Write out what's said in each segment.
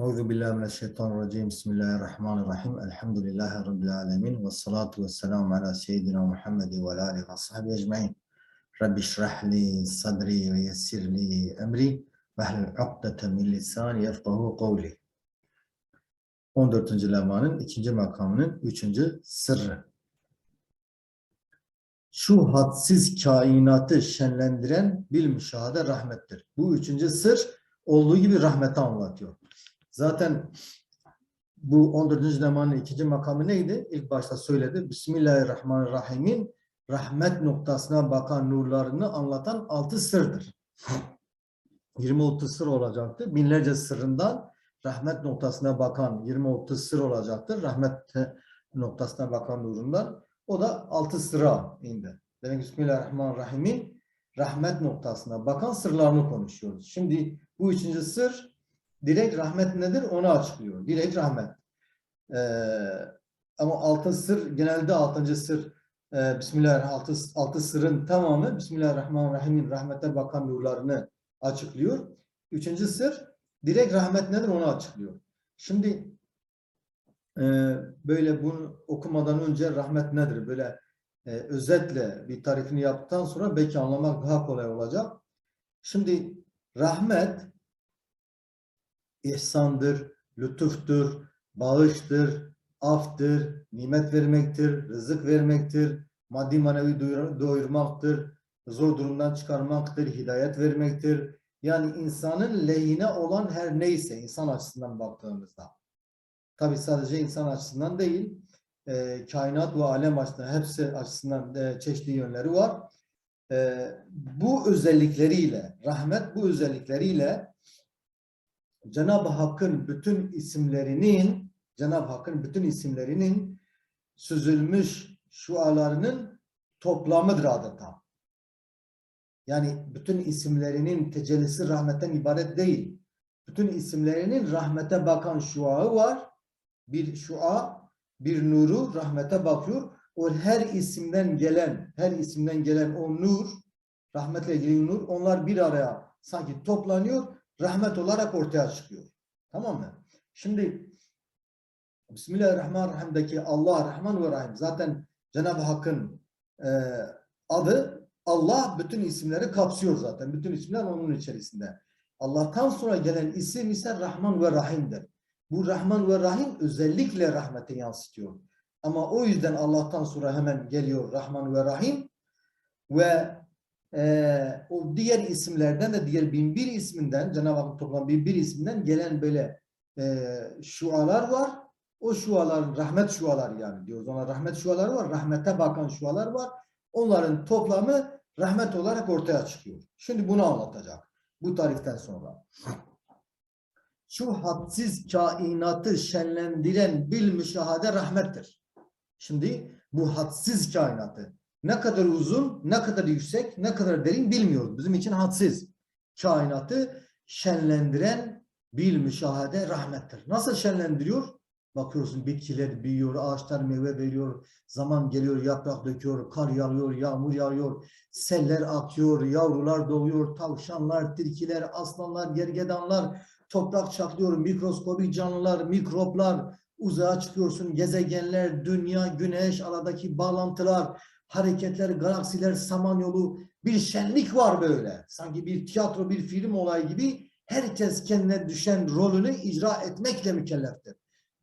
Euzu billahi mineşşeytanirracim. Bismillahirrahmanirrahim. Elhamdülillahi rabbil alamin ve salatu vesselamü ala seyyidina Muhammed ve alihi ve sahbihi ecmaîn. Rabbi şrah li sadri ve yessir li emri ve hlul ukdeten min lisani yefkahu kavli. 14. lemanın ikinci makamının üçüncü sırrı. Şu hadsiz kainatı şenlendiren bil müşahede rahmettir. Bu üçüncü sır olduğu gibi rahmeti anlatıyor. Zaten bu 14. lemanın ikinci makamı neydi? İlk başta söyledi. Bismillahirrahmanirrahim'in rahmet noktasına bakan nurlarını anlatan altı sırdır. 20-30 sır olacaktı. Binlerce sırrından rahmet noktasına bakan 20-30 sır olacaktır. Rahmet noktasına bakan nurundan. O da altı sıra indi. Demek Bismillahirrahmanirrahim'in rahmet noktasına bakan sırlarını konuşuyoruz. Şimdi bu üçüncü sır direkt rahmet nedir onu açıklıyor. Direkt rahmet. Ee, ama altın sır genelde altıncı sır e, Bismillahirrahmanirrahim altı, altı sırın tamamı Bismillahirrahmanirrahim'in rahmete bakan nurlarını açıklıyor. Üçüncü sır direkt rahmet nedir onu açıklıyor. Şimdi e, böyle bunu okumadan önce rahmet nedir? Böyle e, özetle bir tarifini yaptıktan sonra belki anlamak daha kolay olacak. Şimdi rahmet ihsandır, lütuftur, bağıştır, aftır, nimet vermektir, rızık vermektir, maddi manevi doyurmaktır, zor durumdan çıkarmaktır, hidayet vermektir. Yani insanın lehine olan her neyse insan açısından baktığımızda. Tabi sadece insan açısından değil, e, kainat ve alem açısından hepsi açısından e, çeşitli yönleri var. E, bu özellikleriyle, rahmet bu özellikleriyle Cenab-ı Hakk'ın bütün isimlerinin Cenab-ı Hakk'ın bütün isimlerinin süzülmüş şualarının toplamıdır adeta. Yani bütün isimlerinin tecellisi rahmetten ibaret değil. Bütün isimlerinin rahmete bakan şuağı var. Bir şua, bir nuru rahmete bakıyor. O her isimden gelen, her isimden gelen o nur, rahmetle ilgili nur, onlar bir araya sanki toplanıyor rahmet olarak ortaya çıkıyor. Tamam mı? Şimdi Bismillahirrahmanirrahim'deki Allah Rahman ve Rahim zaten Cenab-ı Hakk'ın e, adı Allah bütün isimleri kapsıyor zaten. Bütün isimler onun içerisinde. Allah'tan sonra gelen isim ise Rahman ve Rahim'dir. Bu Rahman ve Rahim özellikle rahmete yansıtıyor. Ama o yüzden Allah'tan sonra hemen geliyor Rahman ve Rahim ve e, o diğer isimlerden de diğer bin bir isminden Cenab-ı Hak toplam bin bir isminden gelen böyle e, şualar var. O şualar rahmet şuaları yani diyoruz. Ona rahmet şuaları var. Rahmete bakan şualar var. Onların toplamı rahmet olarak ortaya çıkıyor. Şimdi bunu anlatacak. Bu tarihten sonra. Şu hadsiz kainatı şenlendiren bil müşahade rahmettir. Şimdi bu hadsiz kainatı ne kadar uzun, ne kadar yüksek, ne kadar derin bilmiyoruz. Bizim için hadsiz. Kainatı şenlendiren bil müşahede rahmettir. Nasıl şenlendiriyor? Bakıyorsun bitkiler büyüyor, ağaçlar meyve veriyor, zaman geliyor, yaprak döküyor, kar yağıyor, yağmur yağıyor, seller akıyor, yavrular doğuyor, tavşanlar, tilkiler, aslanlar, gergedanlar, toprak çatlıyor, mikroskobik canlılar, mikroplar, uzağa çıkıyorsun, gezegenler, dünya, güneş, aradaki bağlantılar, hareketler, galaksiler, samanyolu bir şenlik var böyle. Sanki bir tiyatro, bir film olay gibi herkes kendine düşen rolünü icra etmekle mükelleftir.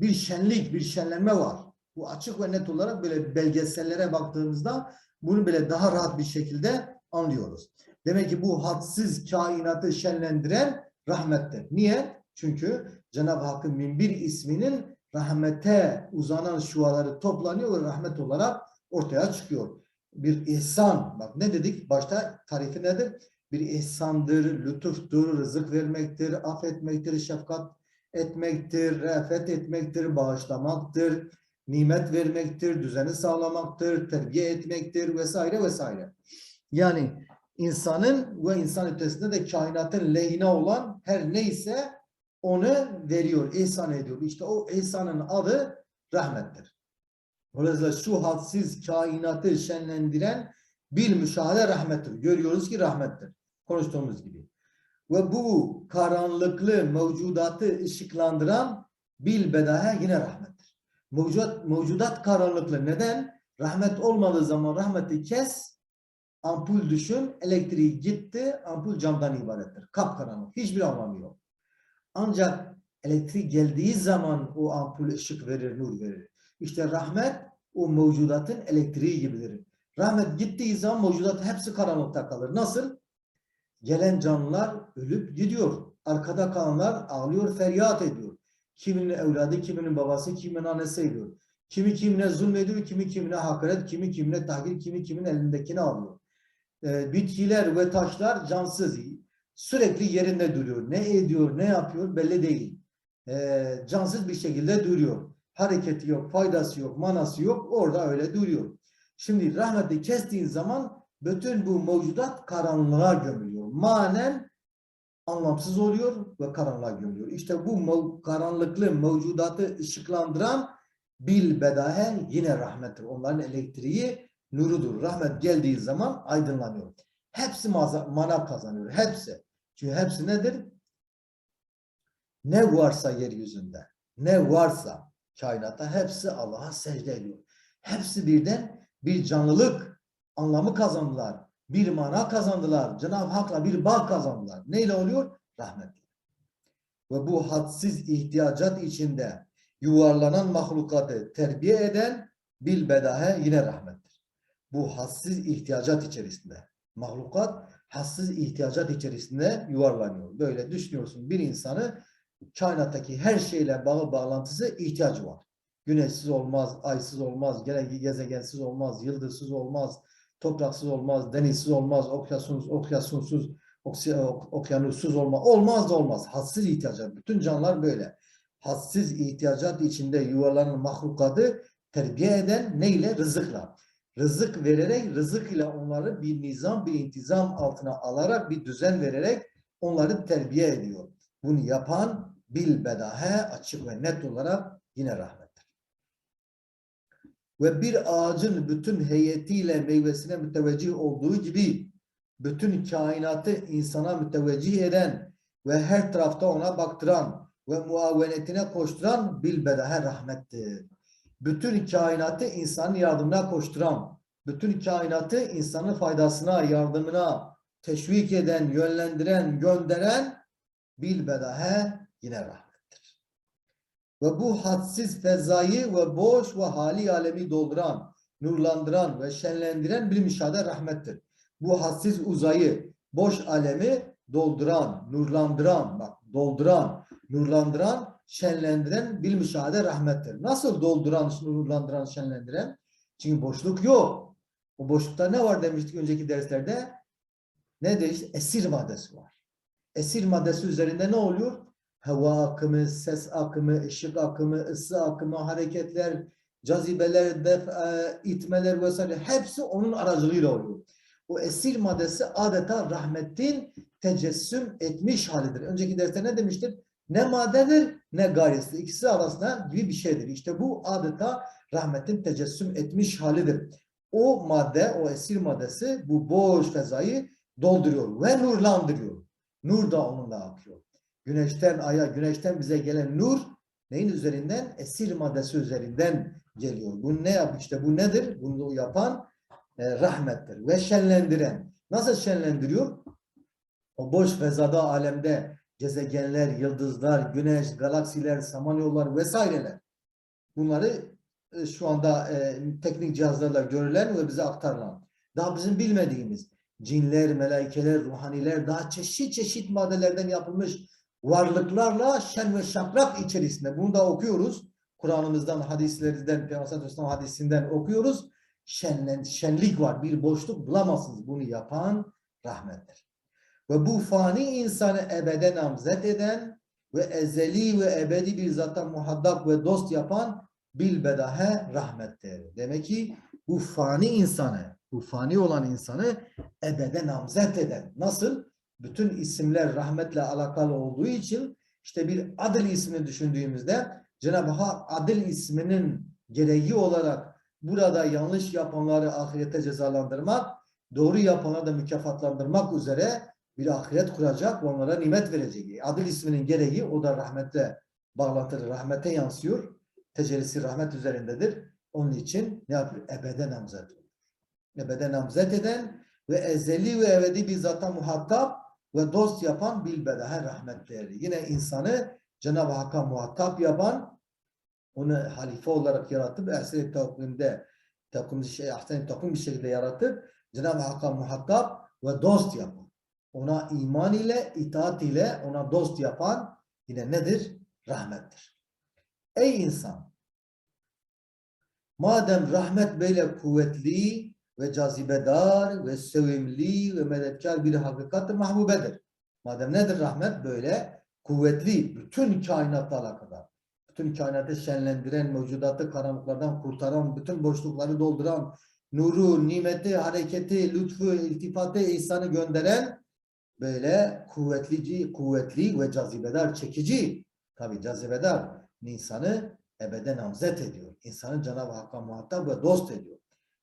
Bir şenlik, bir şenlenme var. Bu açık ve net olarak böyle belgesellere baktığımızda bunu bile daha rahat bir şekilde anlıyoruz. Demek ki bu hadsiz kainatı şenlendiren rahmettir. Niye? Çünkü Cenab-ı Hakk'ın bin bir isminin rahmete uzanan şuaları toplanıyor ve rahmet olarak ortaya çıkıyor. Bir ihsan, bak ne dedik başta tarifi nedir? Bir ihsandır, lütuftur, rızık vermektir, affetmektir, şefkat etmektir, re'fet etmektir, bağışlamaktır, nimet vermektir, düzeni sağlamaktır, terbiye etmektir vesaire vesaire. Yani insanın ve insan ötesinde de kainatın lehine olan her neyse onu veriyor, ihsan ediyor. İşte o ihsanın adı rahmettir. Dolayısıyla şu hadsiz kainatı şenlendiren bil müşahede rahmettir. Görüyoruz ki rahmettir. Konuştuğumuz gibi. Ve bu karanlıklı mevcudatı ışıklandıran bil bedahe yine rahmettir. Mevcudat, mevcudat karanlıklı. Neden? Rahmet olmadığı zaman rahmeti kes, ampul düşün, elektriği gitti, ampul camdan ibarettir. Kapkaranlık. Hiçbir anlamı yok. Ancak elektrik geldiği zaman o ampul ışık verir, nur verir. İşte rahmet o mevcudatın elektriği gibidir. Rahmet gittiği zaman mevcudat hepsi karanlıkta kalır. Nasıl? Gelen canlılar ölüp gidiyor. Arkada kalanlar ağlıyor, feryat ediyor. Kiminin evladı, kiminin babası, kiminin annesi ediyor. Kimi kimine zulmediyor, kimi kimine hakaret, kimi kimine tahkir, kimi kimin elindekini alıyor. Ee, bitkiler ve taşlar cansız. Sürekli yerinde duruyor. Ne ediyor, ne yapıyor belli değil. Ee, cansız bir şekilde duruyor. Hareketi yok, faydası yok, manası yok. Orada öyle duruyor. Şimdi rahmeti kestiğin zaman bütün bu mevcudat karanlığa gömülüyor. Manen anlamsız oluyor ve karanlığa gömülüyor. İşte bu karanlıklı mevcudatı ışıklandıran bil bedahe yine rahmettir. Onların elektriği nurudur. Rahmet geldiği zaman aydınlanıyor. Hepsi mana kazanıyor. Hepsi. Çünkü hepsi nedir? Ne varsa yeryüzünde, ne varsa kainatta hepsi Allah'a secde ediyor. Hepsi birden bir canlılık anlamı kazandılar. Bir mana kazandılar. Cenab-ı Hak'la bir bağ kazandılar. Neyle oluyor? Rahmetle. Ve bu hadsiz ihtiyacat içinde yuvarlanan mahlukatı terbiye eden bil bedahe yine rahmettir. Bu hassiz ihtiyacat içerisinde. Mahlukat hassiz ihtiyacat içerisinde yuvarlanıyor. Böyle düşünüyorsun bir insanı kainattaki her şeyle bağı bağlantısı ihtiyacı var. Güneşsiz olmaz, aysız olmaz, gezegensiz olmaz, yıldızsız olmaz, topraksız olmaz, denizsiz olmaz, okyanussuz, okyanussuz, okyanussuz olmaz. Olmaz da olmaz. Hassiz ihtiyacat. Bütün canlılar böyle. Hassiz ihtiyacat içinde yuvarlanan mahlukatı terbiye eden neyle? Rızıkla. Rızık vererek, rızık ile onları bir nizam, bir intizam altına alarak, bir düzen vererek onları terbiye ediyor. Bunu yapan bil bedahe açık ve net olarak yine rahmettir. Ve bir ağacın bütün heyetiyle meyvesine müteveccih olduğu gibi bütün kainatı insana müteveccih eden ve her tarafta ona baktıran ve muavenetine koşturan bil bedahe rahmettir. Bütün kainatı insanın yardımına koşturan, bütün kainatı insanın faydasına, yardımına teşvik eden, yönlendiren, gönderen bil bedahe yine rahmettir. Ve bu hadsiz fezayı ve boş ve hali alemi dolduran, nurlandıran ve şenlendiren bir müşahede rahmettir. Bu hadsiz uzayı, boş alemi dolduran, nurlandıran, bak dolduran, nurlandıran, şenlendiren bir müşahede rahmettir. Nasıl dolduran, nurlandıran, şenlendiren? Çünkü boşluk yok. O boşlukta ne var demiştik önceki derslerde? Ne işte Esir maddesi var. Esir maddesi üzerinde ne oluyor? Hava akımı, ses akımı, ışık akımı, ısı akımı, hareketler, cazibeler, def, e, itmeler vesaire hepsi onun aracılığıyla oluyor. O esir maddesi adeta rahmetin tecessüm etmiş halidir. Önceki derste ne demiştik? Ne maddedir ne gayrisi. İkisi arasında gibi bir şeydir. İşte bu adeta rahmetin tecessüm etmiş halidir. O madde, o esir maddesi bu boş fezayı dolduruyor ve nurlandırıyor. Nur da onunla akıyor. Güneşten aya, güneşten bize gelen nur neyin üzerinden? Esir maddesi üzerinden geliyor. Bu ne yap? İşte bu nedir? Bunu yapan e, rahmettir ve şenlendiren. Nasıl şenlendiriyor? O boş fezada alemde gezegenler, yıldızlar, güneş, galaksiler, samanyollar vesaireler. Bunları e, şu anda e, teknik cihazlarla görülen ve bize aktarılan. Daha bizim bilmediğimiz cinler, melaikeler, ruhaniler daha çeşit çeşit maddelerden yapılmış varlıklarla şen ve şakrak içerisinde. Bunu da okuyoruz. Kur'an'ımızdan, hadislerden, Peygamber Aleyhisselam hadisinden okuyoruz. Şenlen, şenlik var. Bir boşluk bulamazsınız. Bunu yapan rahmettir. Ve bu fani insanı ebede namzet eden ve ezeli ve ebedi bir zata muhaddap ve dost yapan bil bedahe rahmettir. Demek ki bu fani insanı, bu fani olan insanı ebede namzet eden. Nasıl? Bütün isimler rahmetle alakalı olduğu için işte bir adil ismini düşündüğümüzde Cenab-ı Hak adil isminin gereği olarak burada yanlış yapanları ahirete cezalandırmak, doğru yapanları da mükafatlandırmak üzere bir ahiret kuracak onlara nimet verecek. Adil isminin gereği o da rahmetle bağlantılı, rahmete yansıyor. Tecellisi rahmet üzerindedir. Onun için ne yapıyor? Ebede namzet. Ebede namzet eden ve ezeli ve ebedi bir zata muhatap ve dost yapan bilbedahe rahmetleri. Yine insanı Cenab-ı Hakk'a muhatap yapan, onu halife olarak yaratıp esir takvimde takım şey, ahsen takım bir şekilde yaratıp Cenab-ı Hakk'a muhatap ve dost yapan. Ona iman ile, itaat ile ona dost yapan yine nedir? Rahmettir. Ey insan! Madem rahmet böyle kuvvetli ve cazibedar ve sevimli ve medetkar bir hakikattir, mahbubedir. Madem nedir rahmet? Böyle kuvvetli, bütün kainatla alakadar. Bütün kainatı şenlendiren, mevcudatı karanlıklardan kurtaran, bütün boşlukları dolduran, nuru, nimeti, hareketi, lütfu, iltifatı, ihsanı gönderen böyle kuvvetlici, kuvvetli ve cazibedar, çekici. Tabi cazibedar insanı ebede namzet ediyor. İnsanı Cenab-ı Hakk'a muhatap ve dost ediyor.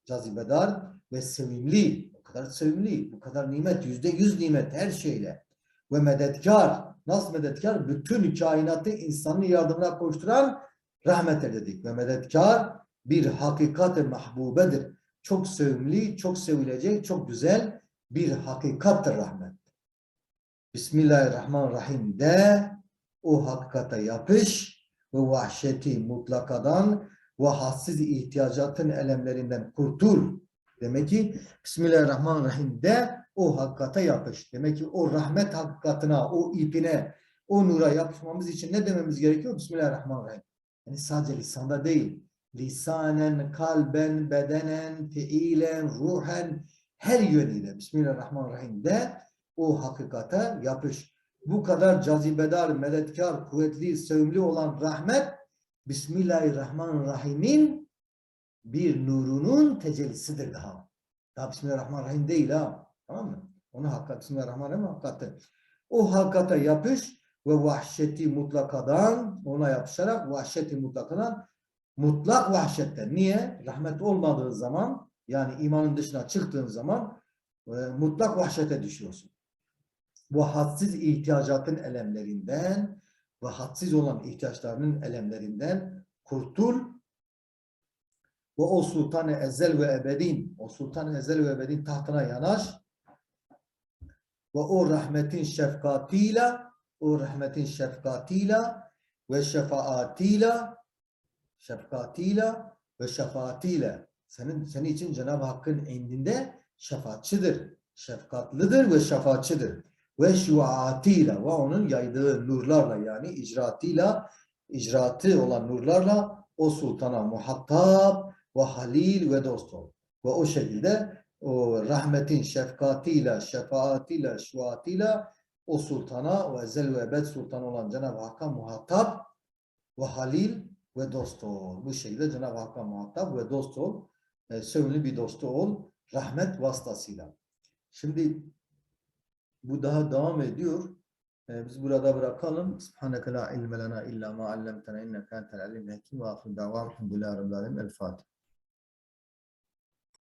Cazibedar ve sevimli. O kadar sevimli, bu kadar nimet, yüzde yüz nimet her şeyle. Ve medetkar. Nasıl medetkar? Bütün kainatı insanın yardımına koşturan rahmet dedik. Ve medetkar bir hakikat-ı mahbubedir. Çok sevimli, çok sevilecek, çok güzel bir hakikattır rahmet. Bismillahirrahmanirrahim de o hakikate yapış ve vahşeti mutlakadan ve hassiz ihtiyacatın elemlerinden kurtul. Demek ki Bismillahirrahmanirrahim de o hakikate yapış. Demek ki o rahmet hakikatına, o ipine, o nura yapışmamız için ne dememiz gerekiyor? Bismillahirrahmanirrahim. Yani sadece lisanda değil. Lisanen, kalben, bedenen, fiilen, ruhen her yönüyle Bismillahirrahmanirrahim de o hakikate yapış. Bu kadar cazibedar, medetkar, kuvvetli, sevimli olan rahmet Bismillahirrahmanirrahim'in bir nurunun tecellisidir daha. Daha Bismillahirrahmanirrahim değil ha. Tamam mı? Onu hakikat, Bismillahirrahmanirrahim hakikati. O hakikate yapış ve vahşeti mutlakadan ona yapışarak vahşeti mutlakadan mutlak vahşetten. Niye? Rahmet olmadığı zaman yani imanın dışına çıktığın zaman e, mutlak vahşete düşüyorsun. Bu hadsiz ihtiyacatın elemlerinden ve hadsiz olan ihtiyaçlarının elemlerinden kurtul ve o sultan-ı ezel ve ebedin o sultan-ı ezel ve ebedin tahtına yanaş ve o rahmetin şefkatiyle o rahmetin şefkatiyle ve şefaatiyle şefkatiyle ve şefaatiyle senin senin için Cenab-ı Hakk'ın indinde şefaatçidir. Şefkatlidir ve şefaatçidir. Ve şuatiyle ve onun yaydığı nurlarla yani icraatıyla icraatı olan nurlarla o sultana muhatap ve halil ve dost ol. Ve o şekilde o rahmetin şefkatiyle, şefaatiyle, şuatiyle o sultana ve ezel ve ebed sultan olan Cenab-ı Hakk'a muhatap ve halil ve dost ol. Bu şekilde Cenab-ı Hakk'a muhatap ve dost ol. E, sevimli bir dostu ol. Rahmet vasıtasıyla. Şimdi bu daha devam ediyor. E, biz burada bırakalım. Subhaneke la ilme lena illa ma allamtena inneke entel alim hakim ve ahir davam. Elhamdülillahi Rabbil alemin. El Fatiha.